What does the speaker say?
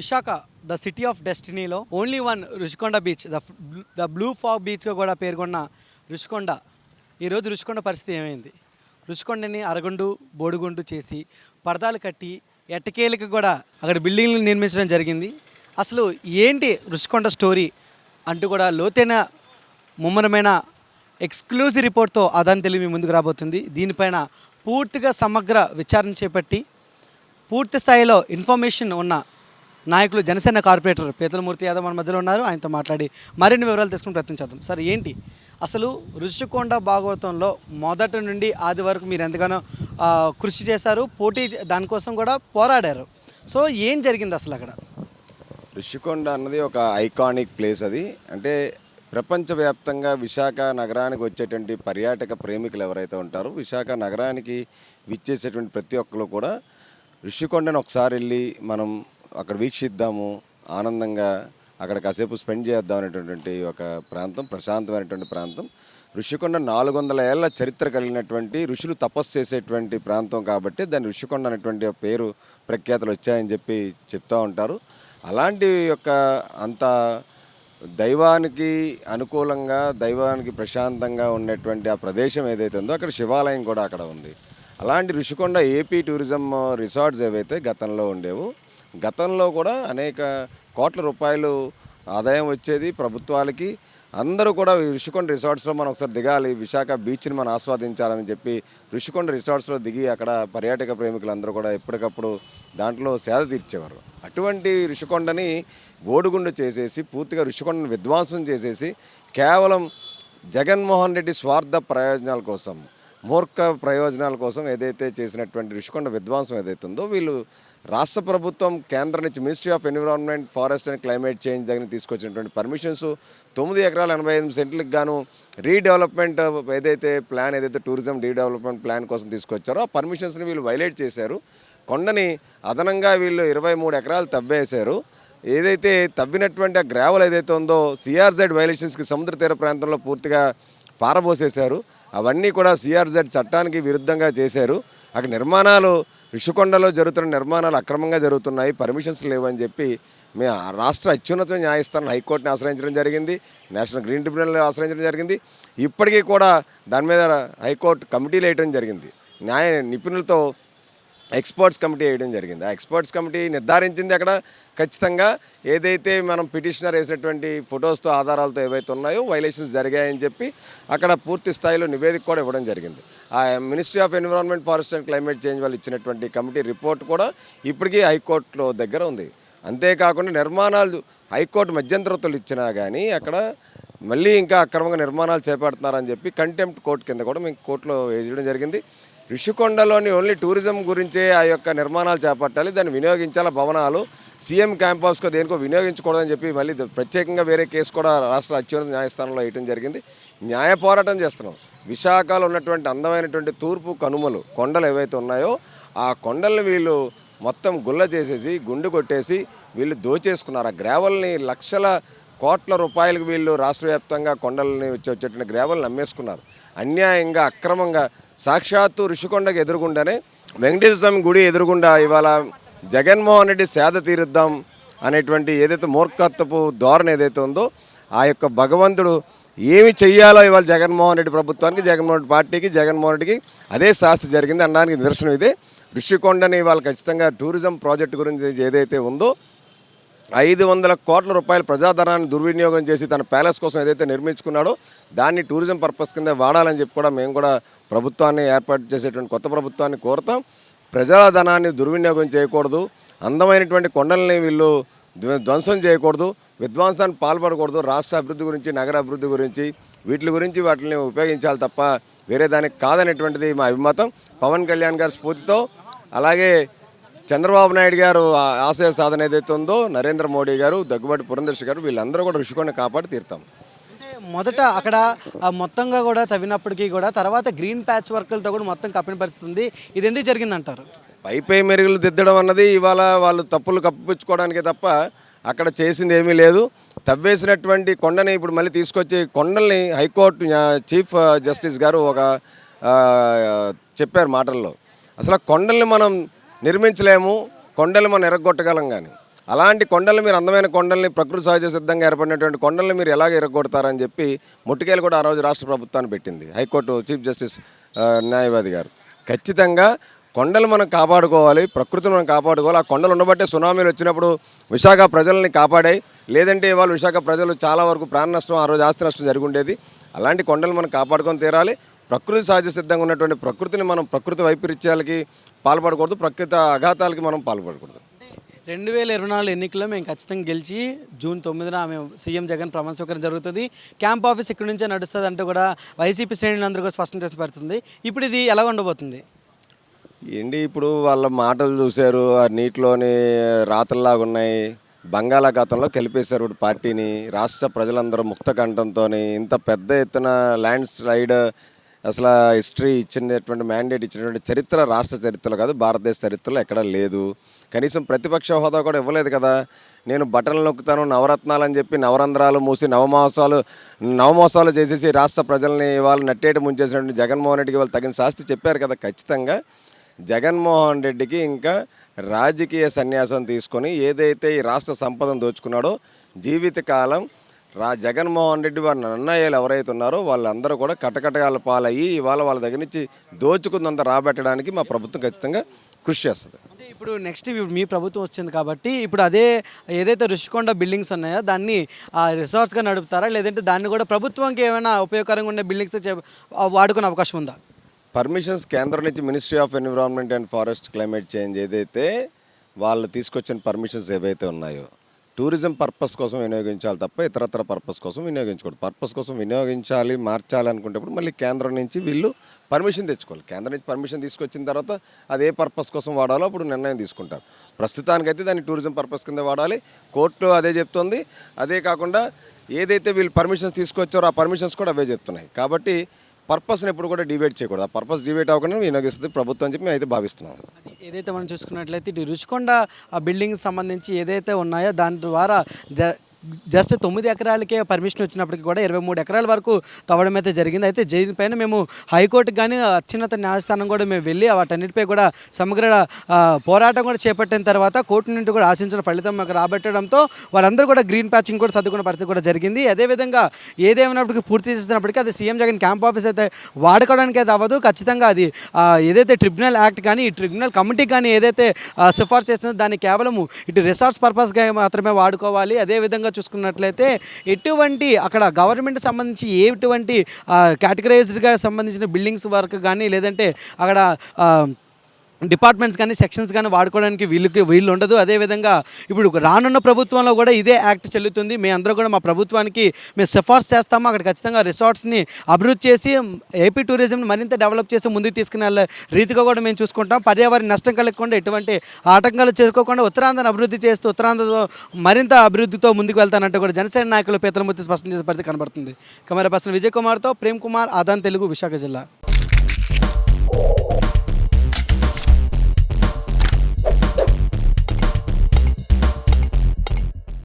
Visakha the city of డెస్టినీలో only one Rushikonda beach the the blue fog బీచ్గా కూడా పేర్కొన్న రుషికొండ. ఈరోజు రుషికొండ పరిస్థితి ఏమైంది? రుషికొండని అరగుండు బోడిగుండు చేసి పరదాలు కట్టి ఎట్టకేలకు కూడా అక్కడ బిల్డింగ్లు నిర్మించడం జరిగింది. అసలు ఏంటి రుషికొండ స్టోరీ అంటూ కూడా లోతైన ముమ్మరమైన ఎక్స్క్లూజివ్ రిపోర్ట్తో అదాని తెలివి మీ ముందుకు రాబోతుంది. దీనిపైన పూర్తిగా సమగ్ర విచారణ చేపట్టి పూర్తి స్థాయిలో ఇన్ఫర్మేషన్ ఉన్న నాయకులు జనసేన కార్పొరేటర్ పేతలమూర్తి యాదవ్ మన మధ్యలో ఉన్నారు. ఆయనతో మాట్లాడి మరిన్ని వివరాలు తీసుకుని ప్రయత్నించేద్దాం. సార్ ఏంటి? అసలు ఋషికొండ భాగవతంలో మొదటి నుండి ఆది వరకు మీరు ఎంతగానో కృషి చేశారు పోటీ దానికోసం కూడా పోరాడారు. సో ఏం జరిగింది అసలు అక్కడ? ఋషికొండ అన్నది ఒక ఐకానిక్ ప్లేస్ అది. అంటే ప్రపంచవ్యాప్తంగా విశాఖ నగరానికి వచ్చేటువంటి పర్యాటక ప్రేమికులు ఎవరైతే ఉంటారో విశాఖ నగరానికి విచ్చేసేటువంటి ప్రతి ఒక్కరు కూడా ఋషికొండను ఒకసారి వెళ్ళి మనం అక్కడ వీక్షిద్దాము ఆనందంగా అక్కడ కాసేపు స్పెండ్ చేద్దాం అనేటటువంటి ఒక ప్రాంతం ప్రశాంతమైనటువంటి ప్రాంతం. ఋషికొండ నాలుగు వందల ఏళ్ళ చరిత్ర కలిగినటువంటి ఋషులు తపస్సు చేసేటువంటి ప్రాంతం కాబట్టి దాన్ని ఋషికొండ అనేటువంటి పేరు ప్రఖ్యాతలు వచ్చాయని చెప్పి చెప్తూ ఉంటారు. అలాంటి యొక్క అంత దైవానికి అనుకూలంగా దైవానికి ప్రశాంతంగా ఉన్నటువంటి ఆ ప్రదేశం ఏదైతే ఉందో అక్కడ శివాలయం కూడా అక్కడ ఉంది. అలాంటి ఋషికొండ ఏపీ టూరిజం రిసార్ట్స్ ఏవైతే గతంలో ఉండేవో గతంలో కూడా అనేక కోట్ల రూపాయలు ఆదాయం వచ్చేది ప్రభుత్వాలకి. అందరూ కూడా ఈ ఋషికొండ రిసార్ట్స్లో మనం ఒకసారి దిగాలి విశాఖ బీచ్ని మనం ఆస్వాదించాలని చెప్పి ఋషికొండ రిసార్ట్స్లో దిగి అక్కడ పర్యాటక ప్రేమికులందరూ కూడా ఎప్పటికప్పుడు దాంట్లో సేద తీర్చేవారు. అటువంటి ఋషికొండని ఓడుగుండు చేసేసి పూర్తిగా ఋషికొండను విధ్వంసం చేసేసి కేవలం జగన్మోహన్ రెడ్డి స్వార్థ ప్రయోజనాల కోసం మూర్ఖ ప్రయోజనాల కోసం ఏదైతే చేసినటువంటి ఋషికొండ విధ్వంసం ఏదైతుందో ఉందో వీళ్ళు రాష్ట్ర ప్రభుత్వం కేంద్రం నుంచి ministry of environment forest and climate change దగ్గర తీసుకొచ్చినటువంటి పర్మిషన్స్ తొమ్మిది ఎకరాల ఎనభై ఎనిమిది సెంట్లకు గాను రీడెవలప్మెంట్ ఏదైతే ప్లాన్ ఏదైతే టూరిజం రీడెవలప్మెంట్ ప్లాన్ కోసం తీసుకొచ్చారో ఆ పర్మిషన్స్ని వీళ్ళు వైలేట్ చేశారు. కొండని అదనంగా వీళ్ళు ఇరవై మూడు ఎకరాలు తవ్వేశారు. ఏదైతే తవ్వినటువంటి ఆ గ్రావెల్ ఏదైతే ఉందో సిఆర్జెడ్ వైలేషన్స్కి సముద్ర తీర ప్రాంతంలో పూర్తిగా పారబోసేశారు. అవన్నీ కూడా సిఆర్జెడ్ చట్టానికి విరుద్ధంగా చేశారు. అక్కడ నిర్మాణాలు ఋషికొండలో జరుగుతున్న నిర్మాణాలు అక్రమంగా జరుగుతున్నాయి పర్మిషన్స్ లేవని చెప్పి మేము రాష్ట్ర అత్యున్నత న్యాయస్థానం హైకోర్టుని ఆశ్రయించడం జరిగింది నేషనల్ గ్రీన్ ట్రిబ్యునల్ని ఆశ్రయించడం జరిగింది. ఇప్పటికీ కూడా దాని మీద హైకోర్టు కమిటీలు వేయడం జరిగింది. న్యాయ నిపుణులతో ఎక్స్పర్ట్స్ కమిటీ వేయడం జరిగింది. ఆ ఎక్స్పర్ట్స్ కమిటీ నిర్ధారించింది అక్కడ. ఖచ్చితంగా ఏదైతే మనం పిటిషనర్ వేసినటువంటి ఫొటోస్తో ఆధారాలతో ఏవైతే ఉన్నాయో వైలేషన్స్ జరిగాయని చెప్పి అక్కడ పూర్తి స్థాయిలో నివేదిక కూడా ఇవ్వడం జరిగింది. ఆ ministry of environment forest and climate change వాళ్ళు ఇచ్చినటువంటి కమిటీ రిపోర్ట్ కూడా ఇప్పటికీ హైకోర్టులో దగ్గర ఉంది. అంతేకాకుండా నిర్మాణాలు హైకోర్టు మధ్యంతరతులు ఇచ్చినా కానీ అక్కడ మళ్ళీ ఇంకా అక్రమంగా నిర్మాణాలు చేపడుతున్నారని చెప్పి కంటెంప్ట్ కోర్టు కింద కూడా మేము కోర్టులో వేయడం జరిగింది. ఋషికొండలోని ఓన్లీ టూరిజం గురించే ఆ యొక్క నిర్మాణాలు చేపట్టాలి. దాన్ని వినియోగించాల భవనాలు? సీఎం క్యాంప్ హౌస్కో దేనికో వినియోగించకూడదని చెప్పి మళ్ళీ ప్రత్యేకంగా వేరే కేసు కూడా రాష్ట్ర అత్యున్నత న్యాయస్థానంలో వేయటం జరిగింది. న్యాయ పోరాటం చేస్తున్నాం. విశాఖలో ఉన్నటువంటి అందమైనటువంటి తూర్పు కనుమలు కొండలు ఏవైతే ఉన్నాయో ఆ కొండల్ని వీళ్ళు మొత్తం గుల్ల చేసేసి గుండు కొట్టేసి వీళ్ళు దోచేసుకున్నారు. ఆ గ్రావెల్ని లక్షల కోట్ల రూపాయలకు వీళ్ళు రాష్ట్ర వ్యాప్తంగా కొండలని వచ్చి వచ్చేటువంటి గ్రావెల్ని అమ్మేసుకున్నారు అన్యాయంగా అక్రమంగా సాక్షాత్తు ఋషికొండకి ఎదురుగుండానే వెంకటేశ్వర స్వామి గుడి ఎదురుగుండా ఇవాళ జగన్మోహన్ రెడ్డి సేద తీరుద్దాం అనేటువంటి ఏదైతే మూర్ఖత్వపు ధోరణి ఏదైతే ఉందో ఆ యొక్క భగవంతుడు ఏమి చెయ్యాలో ఇవాళ జగన్మోహన్ రెడ్డి ప్రభుత్వానికి జగన్మోహన్ రెడ్డి పార్టీకి జగన్మోహన్ రెడ్డికి అదే శాస్త్ర జరిగింది అనడానికి నిదర్శనం ఇదే. ఋషికొండని ఇవాళ ఖచ్చితంగా టూరిజం ప్రాజెక్టు గురించి ఏదైతే ఉందో ఐదు వందల కోట్ల రూపాయల ప్రజాధనాన్ని దుర్వినియోగం చేసి తన ప్యాలెస్ కోసం ఏదైతే నిర్మించుకున్నాడో దాన్ని టూరిజం పర్పస్ కింద వాడాలని చెప్పి కూడా మేము కూడా ప్రభుత్వాన్ని ఏర్పాటు చేసేటువంటి కొత్త ప్రభుత్వాన్ని కోరుతాం. ప్రజల ధనాన్ని దుర్వినియోగం చేయకూడదు. అందమైనటువంటి కొండల్ని వీళ్ళు ధ్వంసం చేయకూడదు. విధ్వంసాన్ని పాల్పడకూడదు. రాష్ట్ర అభివృద్ధి గురించి నగర అభివృద్ధి గురించి వీటి గురించి వాటిని ఉపయోగించాలి తప్ప వేరే దానికి కాదనేటువంటిది మా అభిమతం. పవన్ కళ్యాణ్ గారి స్ఫూర్తితో అలాగే చంద్రబాబు నాయుడు గారు ఆశయ సాధన ఏదైతే ఉందో నరేంద్ర మోడీ గారు దగ్గుబాటి పురంధర్షి గారు వీళ్ళందరూ కూడా ఋషికొండ కాపాడి తీరుతాం. అంటే మొదట అక్కడ మొత్తంగా కూడా తవ్వినప్పటికీ కూడా తర్వాత గ్రీన్ ప్యాచ్ వర్క్లతో కూడా మొత్తం కప్పిన పరిస్థితి ఉంది. ఇది ఎందుకు జరిగిందంటారు? పై పై మెరుగులు దిద్దడం అన్నది ఇవాళ వాళ్ళు తప్పులు కప్పిపుచ్చుకోవడానికే తప్ప అక్కడ చేసింది ఏమీ లేదు. తవ్వేసినటువంటి కొండని ఇప్పుడు మళ్ళీ తీసుకొచ్చి కొండల్ని హైకోర్టు చీఫ్ జస్టిస్ గారు ఒక చెప్పారు మాటల్లో. అసలు కొండల్ని మనం నిర్మించలేము కొండలు మనం ఎరగొట్టగలం కానీ అలాంటి కొండలు మీరు అందమైన కొండల్ని ప్రకృతి సహజ సిద్ధంగా ఏర్పడినటువంటి కొండల్ని మీరు ఎలాగ ఎరగొడతారని చెప్పి ముట్టుకేలు కూడా ఆ రోజు రాష్ట్ర ప్రభుత్వాన్ని పెట్టింది. హైకోర్టు చీఫ్ జస్టిస్ న్యాయవాది గారు. ఖచ్చితంగా కొండలు మనం కాపాడుకోవాలి ప్రకృతిని మనం కాపాడుకోవాలి. ఆ కొండలు ఉండబట్టే సునామీలు వచ్చినప్పుడు విశాఖ ప్రజల్ని కాపాడాయి. లేదంటే ఇవాళ విశాఖ ప్రజలు చాలా వరకు ప్రాణ నష్టం ఆ రోజు ఆస్తి నష్టం జరిగి ఉండేది. అలాంటి కొండలు మనం కాపాడుకొని తీరాలి. ప్రకృతి సహజ సిద్ధంగా ఉన్నటువంటి ప్రకృతిని మనం ప్రకృతి వైపరీత్యాలకి పాల్పడకూడదు ప్రకృతి అఘాతాలకి మనం పాల్పడకూడదు. రెండు వేల ఇరవై నాలుగు ఎన్నికల్లో మేము ఖచ్చితంగా గెలిచి జూన్ తొమ్మిదిన మేము సీఎం జగన్ ప్రమాణ స్వీకారం జరుగుతుంది. క్యాంప్ ఆఫీస్ ఇక్కడి నుంచే నడుస్తుంది అంటూ కూడా వైసీపీ శ్రేణులందరూ కూడా స్పష్టం చేసి పెడుతుంది. ఇప్పుడు ఇది ఎలా ఉండబోతుంది? ఏంటి ఇప్పుడు వాళ్ళ మాటలు చూశారు ఆ నీటిలోని రాతల్లాగా ఉన్నాయి బంగాళాఖాతంలో కలిపేశారు ఇప్పుడు పార్టీని రాష్ట్ర ప్రజలందరూ ముక్త కంఠంతో ఇంత పెద్ద ఎత్తున ల్యాండ్ స్లైడ్ అసలు హిస్టరీ ఇచ్చినటువంటి మ్యాండేట్ ఇచ్చినటువంటి చరిత్ర రాష్ట్ర చరిత్రలో కాదు భారతదేశ చరిత్రలో ఎక్కడా లేదు. కనీసం ప్రతిపక్ష హోదా కూడా ఇవ్వలేదు కదా. నేను బటన్లు నొక్కుతాను నవరత్నాలు అని చెప్పి నవరంధ్రాలు మూసి నవమోసాలు నవమోసాలు చేసేసి రాష్ట్ర ప్రజల్ని వాళ్ళు నట్టేటి ముంచేసినటువంటి జగన్మోహన్ రెడ్డికి వాళ్ళు తగిన శాస్తి చెప్పారు కదా ఖచ్చితంగా. జగన్మోహన్ రెడ్డికి ఇంకా రాజకీయ సన్యాసం తీసుకొని ఏదైతే ఈ రాష్ట్ర సంపదను దోచుకున్నాడో జీవితకాలం రా జగన్మోహన్ రెడ్డి వారి నిర్ణయాలు ఎవరైతే ఉన్నారో వాళ్ళందరూ కూడా కటకటగాల పాలయ్యి ఇవాళ వాళ్ళ దగ్గర నుంచి దోచుకుందంత రాబెట్టడానికి మా ప్రభుత్వం ఖచ్చితంగా కృషి చేస్తుంది. అంటే ఇప్పుడు నెక్స్ట్ మీ ప్రభుత్వం వచ్చింది కాబట్టి ఇప్పుడు అదే ఏదైతే రుషికొండ బిల్డింగ్స్ ఉన్నాయో దాన్ని ఆ రిసార్ట్స్గా నడుపుతారా? లేదంటే దాన్ని కూడా ప్రభుత్వంకి ఏమైనా ఉపయోగకరంగా ఉండే బిల్డింగ్స్ వాడుకునే అవకాశం ఉందా? పర్మిషన్స్ కేంద్రం నుంచి ministry of environment and forest climate change ఏదైతే వాళ్ళు తీసుకొచ్చిన పర్మిషన్స్ ఏవైతే ఉన్నాయో టూరిజం పర్పస్ కోసం వినియోగించాలి తప్ప ఇతరత్ర పర్పస్ కోసం వినియోగించకూడదు. పర్పస్ కోసం వినియోగించాలి మార్చాలి అనుకునేప్పుడు మళ్ళీ కేంద్రం నుంచి వీళ్ళు పర్మిషన్ తెచ్చుకోవాలి. కేంద్రం నుంచి పర్మిషన్ తీసుకొచ్చిన తర్వాత అది ఏ పర్పస్ కోసం వాడాలో అప్పుడు నిర్ణయం తీసుకుంటారు. ప్రస్తుతానికైతే దాన్ని టూరిజం పర్పస్ కింద వాడాలి. కోర్టు అదే చెప్తుంది. అదే కాకుండా ఏదైతే వీళ్ళు పర్మిషన్స్ తీసుకొచ్చారో ఆ పర్మిషన్స్ కూడా అవే చెప్తున్నాయి. కాబట్టి పర్పస్ని ఎప్పుడు కూడా డిబేట్ చేయకూడదు. ఆ పర్పస్ డిబేట్ అవ్వకుండా వినియోగిస్తుంది ప్రభుత్వం అని చెప్పి మేము అయితే భావిస్తున్నాం. ఏదైతే మనం చూసుకున్నట్లయితే ఇటు రుచికొండ ఆ బిల్డింగ్ సంబంధించి ఏదైతే ఉన్నాయో దాని ద్వారా జస్ట్ తొమ్మిది ఎకరాలకే పర్మిషన్ వచ్చినప్పటికీ కూడా ఇరవై మూడు ఎకరాల వరకు తవ్వడం అయితే జరిగింది. అయితే దీనిపైన మేము హైకోర్టుకి కానీ అత్యున్నత న్యాయస్థానం కూడా మేము వెళ్ళి వాటన్నిటిపై కూడా సమగ్ర పోరాటం కూడా చేపట్టిన తర్వాత కోర్టు నుండి కూడా ఆశించిన ఫలితం మాకు రాబట్టడంతో వారందరూ కూడా గ్రీన్ ప్యాచింగ్ కూడా చదువుకున్న పరిస్థితి కూడా జరిగింది. అదేవిధంగా ఏదేమైనప్పటికీ పూర్తి చేసినప్పటికీ అది సీఎం జగన్ క్యాంప్ ఆఫీస్ అయితే వాడుకోవడానికి అయితే అవ్వదు. ఖచ్చితంగా అది ఏదైతే ట్రిబ్యునల్ యాక్ట్ కానీ ఈ ట్రిబ్యునల్ కమిటీ కానీ ఏదైతే సిఫార్సు చేస్తుందో దాన్ని కేవలం ఇటు రిసార్ట్స్ పర్పస్గా మాత్రమే వాడుకోవాలి. అదేవిధంగా చూసుకున్నట్లయితే ఎటువంటి అక్కడ గవర్నమెంట్ సంబంధించి ఎటువంటి కేటగరైజ్డ్గా సంబంధించిన బిల్డింగ్స్ వర్క్ కానీ లేదంటే అక్కడ డిపార్ట్మెంట్స్ కానీ సెక్షన్స్ కానీ వాడుకోవడానికి వీళ్ళకి వీళ్ళు ఉండదు. అదేవిధంగా ఇప్పుడు రానున్న ప్రభుత్వంలో కూడా ఇదే యాక్ట్ చెల్లుతుంది. మేము అందరూ కూడా మా ప్రభుత్వానికి మేము సిఫార్సు చేస్తాము. అక్కడ ఖచ్చితంగా రిసార్ట్స్ని అభివృద్ధి చేసి ఏపీ టూరిజంని మరింత డెవలప్ చేసి ముందుకు తీసుకునే రీతిగా కూడా మేము చూసుకుంటాం. పర్యావరణ నష్టం కలగకుండా ఎటువంటి ఆటంకాలు చేసుకోకుండా ఉత్తరాంధ్రను అభివృద్ధి చేస్తూ ఉత్తరాంధ్రతో మరింత అభివృద్ధితో ముందుకు వెళ్తానంటూ కూడా జనసేన నాయకులు పీతలమూర్తి స్పష్టం చేసే పరిస్థితి కనబడుతుంది. కెమెరా పర్సన్ విజయ్ కుమార్తో ప్రేమ్ కుమార్ ఆదాన్ తెలుగు విశాఖ జిల్లా.